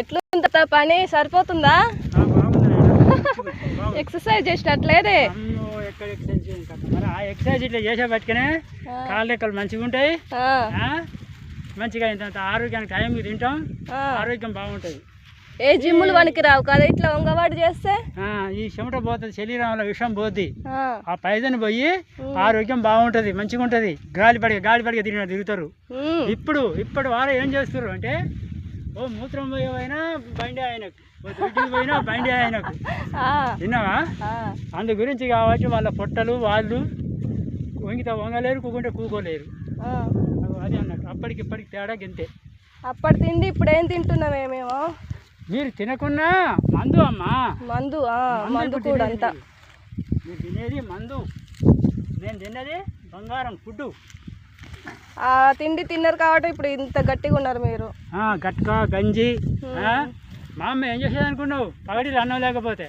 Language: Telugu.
ఎట్లుంది పని? సరిపోతుందా. ఎక్సర్సైజ్ చేసినట్లేదే. ఎక్సర్సైజ్ ఇట్లా చేసే పట్టుకునే. కాళ్ళ లెక్కలు మంచిగా ఉంటాయి? మంచిగా ఇంత ఆరోగ్యానికి టైంకి తింటాం. ఆరోగ్యం బాగుంటుంది. ఏ జిమ్ములు పనికి రావు కదా? ఇట్లా వంగవాడు చేస్తే? ఆ, ఈ చెమట పోతుంది శరీరంలో విషం పోద్ది. ఆ, పైదని పోయి ఆరోగ్యం బాగుంటుంది మంచిగా ఉంటుంది గాలి పడిగా గాలి పడిగా తిరిగిన తిరుగుతారు. ఇప్పుడు ఇప్పుడు వారు ఏం చేస్తారు అంటే ఓ మూత్రం పోయినా బండి ఆయనకు. పోయినా బండి ఆయనకు. విన్నావా? అందు గురించి కాబట్టి వాళ్ళ పొట్టలు వాళ్ళు వంగితే వంగలేరు కూకుంటే కూకోలేరు. అది అన్నట్టు. అప్పటికి ఇప్పటికి తేడా గింతే. అప్పటి తిండి ఇప్పుడు ఏం తింటున్నామేమేమో మీరు తినకున్నా మందు అమ్మా. మందు మందు కూడా అంతా. మీరు. తినేది మందు. నేను తిన్నది బంగారం ఫుడ్డు. తిండి తిన్నారు కాబట్టి ఇప్పుడు ఇంత గట్టిగా ఉన్నారు మీరు. గట్క గంజి? మా అమ్మ ఏం చేసేది అనుకున్నావు పగటి అన్నం లేకపోతే.